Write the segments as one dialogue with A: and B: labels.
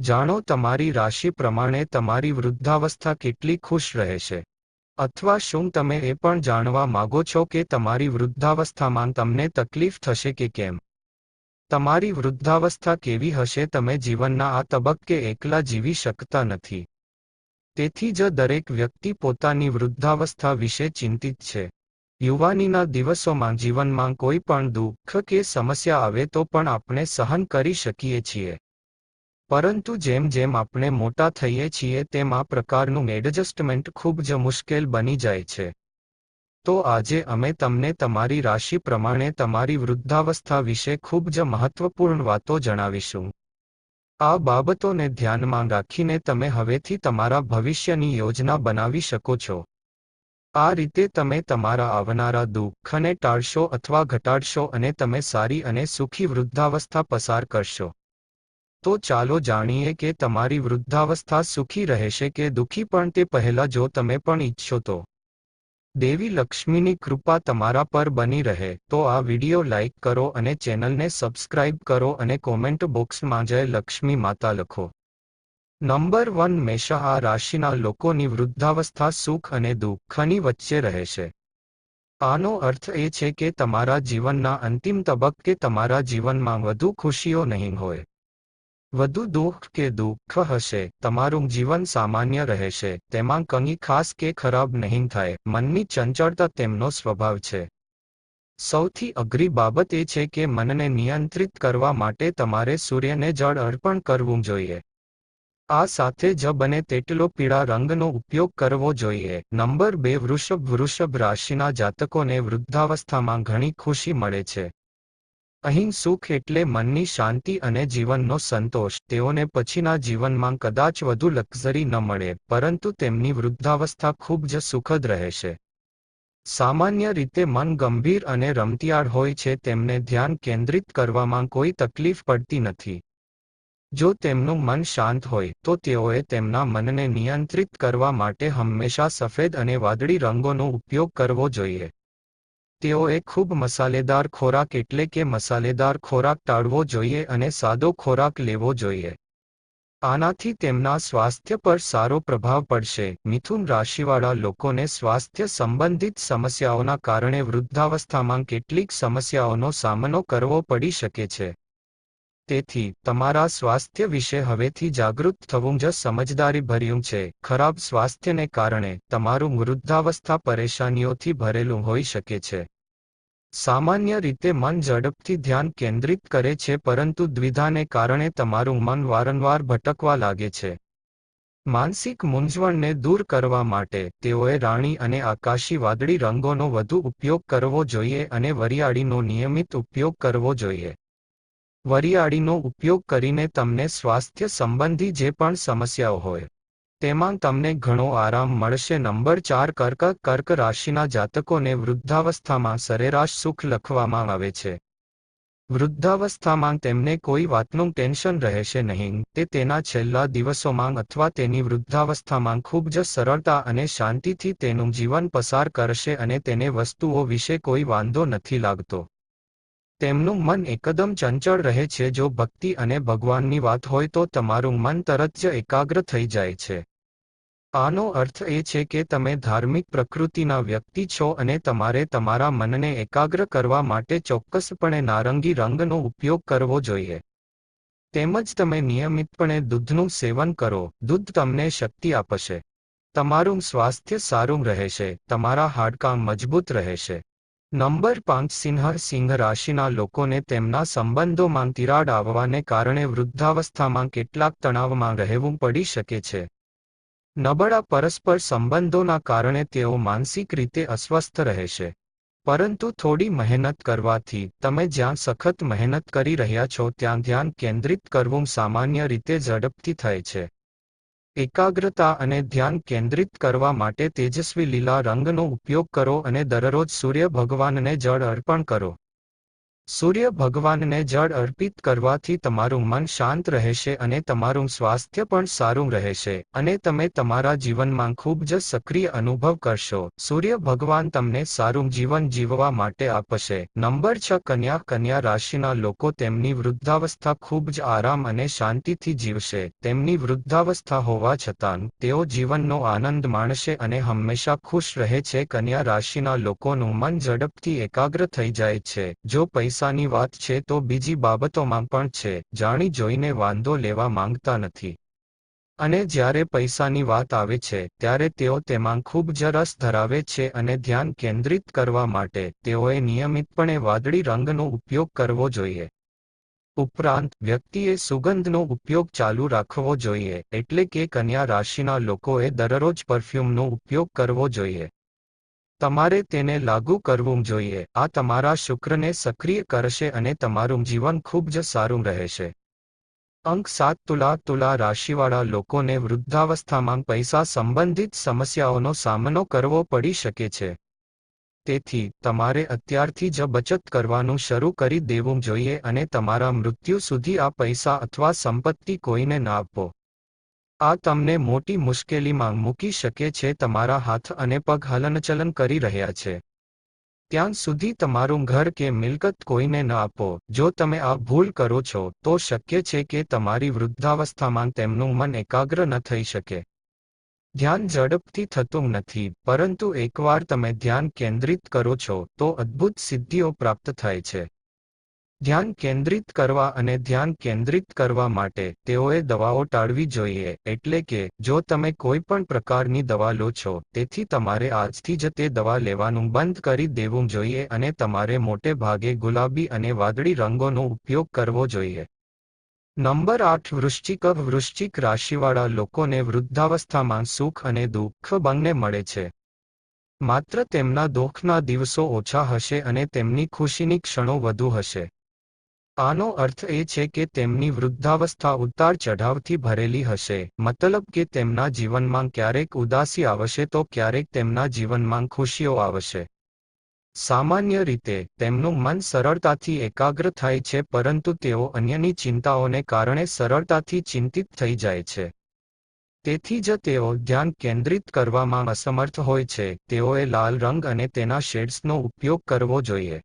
A: જાણો તમારી રાશિ પ્રમાણે તમારી વૃદ્ધાવસ્થા કેટલી ખુશ રહેશે અથવા શું તમે એ પણ જાણવા માગો છો કે તમારી વૃદ્ધાવસ્થામાં તમને તકલીફ થશે કે કેમ? તમારી વૃદ્ધાવસ્થા કેવી હશે તમે જીવનના આ તબક્કે એકલા જીવી શકતા નથી. તેથી જ દરેક વ્યક્તિ પોતાની વૃદ્ધાવસ્થા વિશે ચિંતિત છે. યુવાનીના દિવસોમાં જીવનમાં કોઈ પણ દુઃખ કે સમસ્યા આવે તો પણ આપણે સહન કરી શકીએ છીએ. પરંતુ જેમ જેમ આપણે મોટા થઈએ છીએ તેમ આ પ્રકારનું એડજસ્ટમેન્ટ ખૂબ જ મુશ્કેલ બની જાય છે. તો આજે અમે તમને તમારી રાશિ પ્રમાણે તમારી વૃદ્ધાવસ્થા વિશે ખૂબ જ મહત્વપૂર્ણ વાતો જણાવીશું. આ બાબતોને ધ્યાનમાં રાખીને તમે હવેથી તમારા ભવિષ્યની યોજના બનાવી શકો છો. આ રીતે તમે તમારા આવનારા દુઃખને ટાળશો અથવા ઘટાડશો અને તમે સારી અને સુખી વૃદ્ધાવસ્થા પસાર કરશો. તો ચાલો જાણીએ કે તમારી વૃદ્ધાવસ્થા સુખી રહેશે કે દુઃખી પણ તે પહેલા જો તમે પણ ઈચ્છો તો. દેવી લક્ષ્મીની કૃપા તમારા પર બની રહે, તો આ વિડિયો લાઇક કરો અને ચેનલને સબસ્ક્રાઇબ કરો અને કોમેન્ટ બોક્સમાં જય લક્ષ્મી માતા લખો. નંબર વન મેષા, આ રાશિના લોકોની વૃદ્ધાવસ્થા સુખ અને દુઃખની વચ્ચે રહેશે. આનો અર્થ એ છે કે તમારા જીવનના અંતિમ તબક્કે તમારા જીવનમાં વધુ ખુશીઓ નહીં હોય. વધુ દુઃખ કે દુઃખ હશે, તમારું જીવન સામાન્ય રહેશે, તેમાં કંઈ ખાસ કે ખરાબ નહીં થાય, મનની ચંચળતા તેમનો સ્વભાવ છે. સૌથી અઘરી બાબત એ છે કે મનને નિયંત્રિત કરવા માટે તમારે સૂર્યને જળ અર્પણ કરવું જોઈએ. આ સાથે જ બને તેટલો પીળા રંગનો ઉપયોગ કરવો જોઈએ. નંબર બે વૃષભ વૃષભ રાશિના જાતકોને વૃદ્ધાવસ્થામાં ઘણી ખુશી મળે છે. અહીં સુખ એટલે મનની શાંતિ અને જીવનનો સંતોષ. તેઓને પછીના જીવનમાં કદાચ વધુ લક્ઝરી ન મળે, પરંતુ તેમની વૃદ્ધાવસ્થા ખૂબ જ સુખદ રહેશે. સામાન્ય રીતે મન ગંભીર અને રમતિયાળ હોય છે, તેમને ધ્યાન કેન્દ્રિત કરવામાં કોઈ તકલીફ પડતી નથી. જો તેમનું મન શાંત હોય, તો તેઓએ તેમના મનને નિયંત્રિત કરવા માટે હંમેશા સફેદ અને વાદળી રંગોનો ઉપયોગ કરવો જોઈએ. તેઓએ ખૂબ મસાલેદાર ખોરાક એટલે કે મસાલેદાર ખોરાક ટાળવો જોઈએ અને સાદો ખોરાક લેવો જોઈએ. આનાથી તેમના સ્વાસ્થ્ય પર સારો પ્રભાવ પડશે. મિથુન રાશિવાળા લોકોને સ્વાસ્થ્ય સંબંધિત સમસ્યાઓના કારણે વૃદ્ધાવસ્થામાં કેટલીક સમસ્યાઓનો સામનો કરવો પડી શકે છે. તેથી, તમારા સ્વાસ્થ્ય વિશે હવેથી જાગૃત થવું જ સમજદારી ભર્યું છે. ખરાબ સ્વાસ્થ્યને કારણે તમારું વૃદ્ધાવસ્થા પરેશાનીઓથી ભરેલું હોઈ શકે છે. સામાન્ય રીતે મન ઝડપથી ધ્યાન કેન્દ્રિત કરે છે, પરંતુ દ્વિધાને કારણે તમારું મન વારંવાર ભટકવા લાગે છે. માનસિક મૂંઝવણને દૂર કરવા માટે તેઓએ રાણી અને આકાશી વાદળી રંગોનો વધુ ઉપયોગ કરવો જોઈએ અને વરિયાળીનો નિયમિત ઉપયોગ કરવો જોઈએ. વરિયાળીનો ઉપયોગ કરીને તમને સ્વાસ્થ્ય સંબંધી જે પણ સમસ્યાઓ હોય, તેમાં તમને ઘણો આરામ મળશે. નંબર ચાર, કર્ક કર્ક રાશિના જાતકોને વૃદ્ધાવસ્થામાં સરેરાશ સુખ લખવામાં આવે છે. વૃદ્ધાવસ્થામાં તેમને કોઈ વાતનું ટેન્શન રહેશે નહીં. તે તેના છેલ્લા દિવસોમાં અથવા તેની વૃદ્ધાવસ્થામાં ખૂબ જ સરળતા અને શાંતિથી તેનું જીવન પસાર કરશે અને તેને વસ્તુઓ વિશે કોઈ વાંધો નથી લાગતો. તેમનું મન એકદમ ચંચળ રહે છે. જો ભક્તિ અને ભગવાનની વાત હોય તો તમારું મન તરત જ એકાગ્ર થઈ જાય છે. આનો અર્થ એ છે કે તમે ધાર્મિક પ્રકૃતિના વ્યક્તિ છો અને તમારે તમારા મનને એકાગ્ર કરવા માટે ચોક્કસપણે નારંગી રંગનો ઉપયોગ કરવો જોઈએ. તેમજ તમે નિયમિતપણે દૂધનું સેવન કરો. દૂધ તમને શક્તિ આપશે. તમારું સ્વાસ્થ્ય સારું રહેશે. તમારા હાડકાં મજબૂત રહેશે. નંબર પાંચ સિંહ સિંહ રાશિના લોકોને તેમના સંબંધોમાં તિરાડ આવવાને કારણે વૃદ્ધાવસ્થામાં કેટલાક તણાવમાં રહેવું પડી શકે છે. નબળા પરસ્પર સંબંધોના કારણે તેઓ માનસિક રીતે અસ્વસ્થ રહેશે પરંતુ થોડી મહેનત કરવાથી તમે જ્યાં સખત મહેનત કરી રહ્યા છો ત્યાં ધ્યાન કેન્દ્રિત કરવું સામાન્ય રીતે ઝડપથી થાય છે. એકાગ્રતા અને ધ્યાન કેન્દ્રિત કરવા માટે તેજસ્વી લીલા રંગનો ઉપયોગ કરો અને દરરોજ સૂર્ય ભગવાનને જળ અર્પણ કરો. સૂર્ય ભગવાનને જળ અર્પિત કરવાથી તમારું મન શાંત રહેશે અને તમારું સ્વાસ્થ્ય પણ સારું રહેશે અને તમે તમારા જીવનમાં ખૂબ જ સક્રિય અનુભવ કરશો. સૂર્ય ભગવાન તમને સારું જીવન જીવવા માટે આપશે. નંબર છ, કન્યા. કન્યા રાશિના લોકો તેમની વૃદ્ધાવસ્થા ખૂબ જ આરામ અને શાંતિથી જીવશે. તેમની વૃદ્ધાવસ્થા હોવા છતાં તેઓ જીવનનો આનંદ માણશે અને હંમેશા ખુશ રહે છે. કન્યા રાશિના લોકોનું મન ઝડપથી એકાગ્ર થઈ જાય છે. જો પૈસા પૈસાની વાત છે તો બીજી બાબતોમાં પણ છે. જાણી જોઈને વાંધો લેવા માંગતા નથી. અને જ્યારે પૈસાની વાત આવે છે, ત્યારે તેઓ તેમાં ખૂબ જ રસ ધરાવે છે અને ધ્યાન કેન્દ્રિત કરવા માટે તેઓએ નિયમિતપણે વાદળી રંગનો ઉપયોગ કરવો જોઈએ. ઉપરાંત, વ્યક્તિએ સુગંધનો ઉપયોગ ચાલુ રાખવો જોઈએ, એટલે કે કન્યા રાશિના લોકોએ દરરોજ પરફ્યુમનો ઉપયોગ કરવો જોઈએ. તમારે તેને લાગુ કરવું જોઈએ. આ તમારા શુક્રને સક્રિય કરશે અને તમારું જીવન ખૂબ જ સારું રહેશે. અંક સાત તુલા તુલા રાશિવાળા લોકોને વૃદ્ધાવસ્થામાં પૈસા સંબંધિત સમસ્યાઓનો સામનો કરવો પડી શકે છે. તેથી, તમારે અત્યારથી જ બચત કરવાનું શરૂ કરી દેવું જોઈએ અને તમારા મૃત્યુ સુધી આ પૈસા અથવા સંપત્તિ કોઈને ના આપો. આ તમને મોટી મુશ્કેલીમાં મૂકી શકે છે તમારા હાથ અને પગ હલનચલન કરી રહ્યા છે. ત્યાં સુધી તમારું ઘર કે મિલકત કોઈને ન આપો. જો તમે આ ભૂલ કરો છો, તો શક્ય છે કે તમારી વૃદ્ધાવસ્થામાં તેમનું મન એકાગ્ર ન થઈ શકે. ધ્યાન ઝડપથી થતું નથી, પરંતુ એકવાર તમે ધ્યાન કેન્દ્રિત કરો છો, તો અદ્ભુત સિદ્ધિઓ પ્રાપ્ત થાય છે. ધ્યાન કેન્દ્રિત કરવા અને ધ્યાન કેન્દ્રિત કરવા માટે તેઓએ દવાઓ ટાળવી જોઈએ. એટલે કે, જો તમે કોઈ પણ પ્રકારની દવા લો છો, તેથી તમારે આજથી જ તે દવા લેવાનું બંધ કરી દેવું જોઈએ અને તમારે મોટે ભાગે ગુલાબી અને વાદળી રંગોનો ઉપયોગ કરવો જોઈએ. નંબર આઠ, વૃશ્ચિક વૃશ્ચિક રાશિવાળા લોકોને વૃદ્ધાવસ્થામાં સુખ અને દુઃખ બંને મળે છે. માત્ર તેમના દુઃખના દિવસો ઓછા હશે અને તેમની ખુશીની ક્ષણો વધુ હશે. આનો અર્થ એ છે કે તેમની વૃદ્ધાવસ્થા ઉતાર ચઢાવથી ભરેલી હશે. મતલબ કે તેમના જીવનમાં ક્યારેક ઉદાસી આવશે તો ક્યારેક તેમના જીવનમાં ખુશીઓ આવશે. સામાન્ય રીતે, તેમનું મન સરળતાથી એકાગ્ર થાય છે પરંતુ તેઓ અન્યની ચિંતાઓને કારણે સરળતાથી ચિંતિત થઈ જાય છે. તેથી જ તેઓ ધ્યાન કેન્દ્રિત કરવામાં અસમર્થ હોય છે. તેઓએ લાલ રંગ અને તેના શેડ્સનો ઉપયોગ કરવો જોઈએ.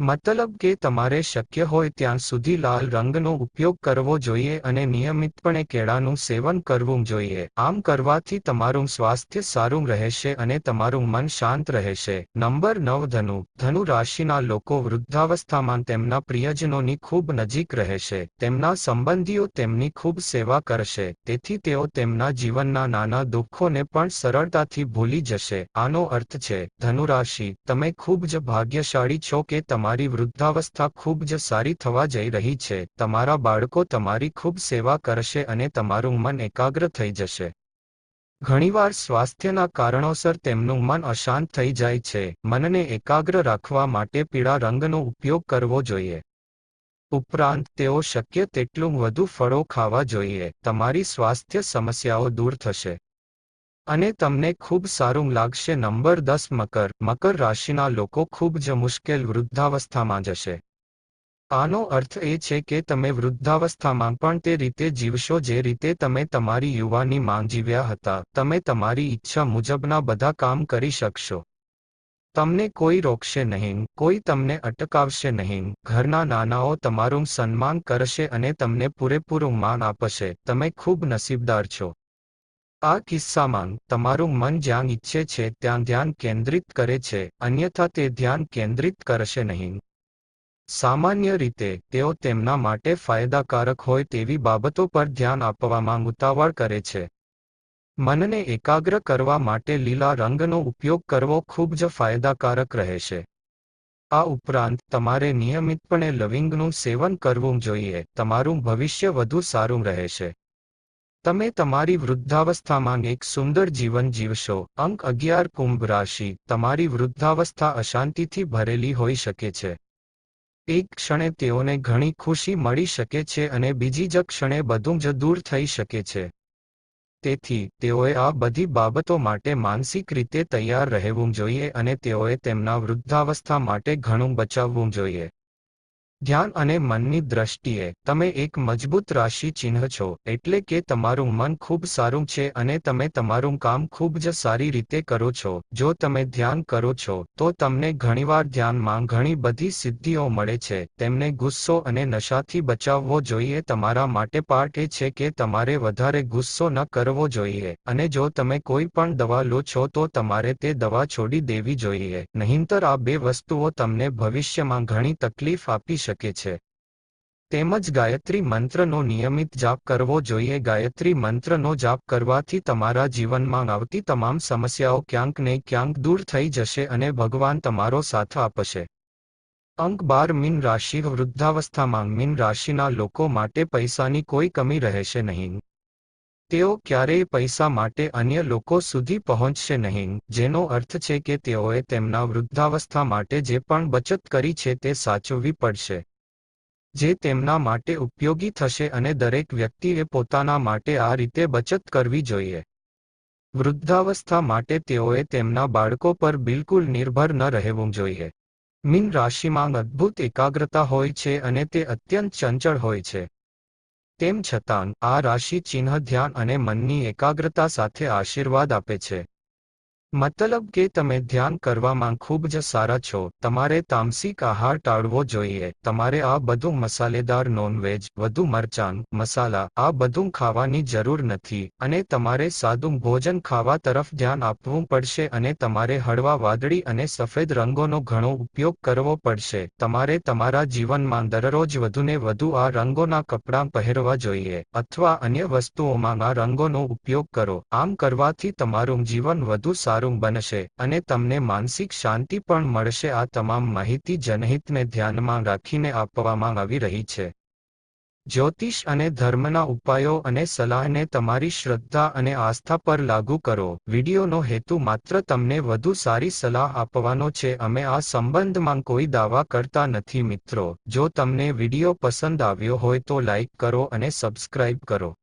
A: મતલબ કે તમારે શક્ય હોય ત્યાં સુધી લાલ રંગનો ઉપયોગ કરવો જોઈએ અને નિયમિતપણે કેળાનું સેવન કરવું જોઈએ. આમ કરવાથી તમારું સ્વાસ્થ્ય સારું રહેશે અને તમારું મન શાંત રહેશે. નંબર નવ, ધનુ. ધનુ રાશિના લોકો વૃદ્ધાવસ્થામાં તેમના પ્રિયજનોની ખૂબ નજીક રહેશે. તેમના સંબંધીઓ તેમની ખૂબ સેવા કરશે. તેથી તેઓ તેમના જીવનના નાના દુઃખોને પણ સરળતાથી ભૂલી જશે. આનો અર્થ છે ધનુરાશિ તમે ખૂબ જ ભાગ્યશાળી છો કે તમારા તમારી વૃદ્ધાવસ્થા ખૂબ જ સારી થવા જઈ રહી છે. તમારા બાળકો તમારી ખૂબ સેવા કરશે અને તમારું મન એકાગ્ર થઈ જશે. ઘણીવાર સ્વાસ્થ્યના કારણોસર તેમનું મન અશાંત થઈ જાય છે. મનને એકાગ્ર રાખવા માટે પીળા રંગનો ઉપયોગ કરવો જોઈએ. ઉપરાંત તેઓ શક્ય તેટલું વધુ ફળો ખાવા જોઈએ. તમારી સ્વાસ્થ્ય સમસ્યાઓ દૂર થશે. અને તમને ખૂબ સારું લાગશે. નંબર દસ, મકર. મકર રાશિના લોકો ખૂબ જ મુશ્કેલ વૃદ્ધાવસ્થામાં જશે. આનો અર્થ એ છે કે તમે વૃદ્ધાવસ્થામાં પણ તે રીતે જીવશો જે રીતે તમે તમારી યુવાની માં જીવ્યા હતા. તમે તમારી ઈચ્છા મુજબના બધા કામ કરી શકશો. તમને કોઈ રોકશે નહીં, કોઈ તમને અટકાવશે નહીં. ઘરના નાનાઓ તમારું સન્માન કરશે અને તમને પૂરેપૂરું માન આપશે. તમે ખૂબ નસીબદાર છો. આ કિસ્સામાં તમારું મન જ્યાં ઈચ્છે છે ત્યાં ધ્યાન કેન્દ્રિત કરે છે, અન્યથા તે ધ્યાન કેન્દ્રિત કરશે નહીં. સામાન્ય રીતે, તેઓ તેમના માટે ફાયદાકારક હોય તેવી બાબતો પર ધ્યાન આપવામાં ઉતાવળ કરે છે. મનને એકાગ્ર કરવા માટે લીલા રંગનો ઉપયોગ કરવો ખૂબ જ ફાયદાકારક રહેશે. આ ઉપરાંત, તમારે નિયમિતપણે લવિંગનું સેવન કરવું જોઈએ, તમારું ભવિષ્ય વધુ સારું રહેશે. તમે તમારી વૃદ્ધાવસ્થામાં એક સુંદર જીવન જીવશો. અંક અગિયાર કુંભ રાશિ. તમારી વૃદ્ધાવસ્થા અશાંતિથી ભરેલી હોઈ શકે છે. એક ક્ષણે તેઓને ઘણી ખુશી મળી શકે છે અને બીજી જ ક્ષણે બધું જ દૂર થઈ શકે છે. તેથી, તેઓએ આ બધી બાબતો માટે માનસિક રીતે તૈયાર રહેવું જોઈએ અને તેઓએ તેમના વૃદ્ધાવસ્થા માટે ઘણું બચાવવું જોઈએ. ધ્યાન અને મનની દ્રષ્ટિએ તમે એક મજબૂત રાશિ ચિહ્ન છો, એટલે કે તમારું મન ખૂબ સારું છે અને તમે તમારું કામ ખૂબ જ સારી રીતે કરો છો. જો તમે ધ્યાન કરો છો, તો તમને ઘણીવાર ધ્યાનમાં ઘણી બધી સિદ્ધિઓ મળે છે. તેમને ગુસ્સો અને નશાથી બચાવવો જોઈએ. તમારા માટે પાર્ટ એ છે કે તમારે વધારે ગુસ્સો ન કરવો જોઈએ અને જો તમે કોઈ પણ દવા લો છો, તો તમારે તે દવા છોડી દેવી જોઈએ. નહીંતર આ બે વસ્તુઓ તમને ભવિષ્યમાં ઘણી તકલીફ આપી શકે છે. તેમજ ગાયત્રી મંત્રનો નિયમિત જાપ કરવો જોઈએ. ગાયત્રી મંત્રનો જાપ કરવાથી તમારા જીવનમાં આવતી તમામ સમસ્યાઓ ક્યાંક ને ક્યાંક દૂર થઈ જશે અને ભગવાન તમારો સાથ આપશે. અંક બાર મીન રાશિ વૃદ્ધાવસ્થામાં મીન રાશિના લોકો માટે પૈસાની કોઈ કમી રહેશે નહીં. તેઓ ક્યારેય પૈસા માટે અન્ય લોકો સુધી પહોંચશે નહીં, જેનો અર્થ છે કે તેઓએ તેમના વૃદ્ધાવસ્થા માટે જે પણ બચત કરી છે તે સાચવવી પડશે. જે તેમના માટે ઉપયોગી થશે અને દરેક વ્યક્તિએ પોતાના માટે આ રીતે બચત કરવી જોઈએ. વૃદ્ધાવસ્થા માટે તેઓએ તેમના બાળકો પર બિલકુલ નિર્ભર ન રહેવું જોઈએ. મીન રાશિમાં અદ્ભુત એકાગ્રતા હોય છે અને તે અત્યંત ચંચળ હોય છે. તેમ છતાં આ રાશિ ચિહ્ન ધ્યાન અને મનની એકાગ્રતા સાથે આશીર્વાદ આપે છે. મતલબ કે તમે ધ્યાન કરવામાં ખૂબ જ સારા છો. તમારે તામસિક આહાર ટાળવો જોઈએ. તમારે આ બધું મસાલેદાર નોનવેજ, વધુ મરચાં, મસાલા, આ બધું ખાવાની જરૂર નથી અને તમારે સાદું ભોજન ખાવા તરફ ધ્યાન આપવું પડશે અને તમારે હળવા વાદળી અને સફેદ રંગોનો ઘણો ઉપયોગ કરવો પડશે. તમારે તમારા જીવનમાં દરરોજ વધુને વધુ આ રંગોના કપડાં પહેરવા જોઈએ અથવા અન્ય વસ્તુઓમાં આ રંગોનો ઉપયોગ કરો. આમ કરવાથી તમારું જીવન વધુ સારું સારું બનશે અને તમને માનસિક શાંતિ પણ મળશે. આ તમામ માહિતી જનહિતને ધ્યાનમાં રાખીને આપવામાં આવી રહી છે. જ્યોતિષ અને ધર્મના ઉપાયો અને સલાહને તમારી શ્રદ્ધા અને આસ્થા પર લાગુ કરો. વિડીયોનો હેતુ માત્ર તમને વધુ સારી સલાહ આપવાનો છે. અમે આ સંબંધમાં કોઈ દાવા કરતા નથી મિત્રો. જો તમને વીડિયો પસંદ આવ્યો હોય તો લાઇક કરો અને સબસ્ક્રાઇબ કરો.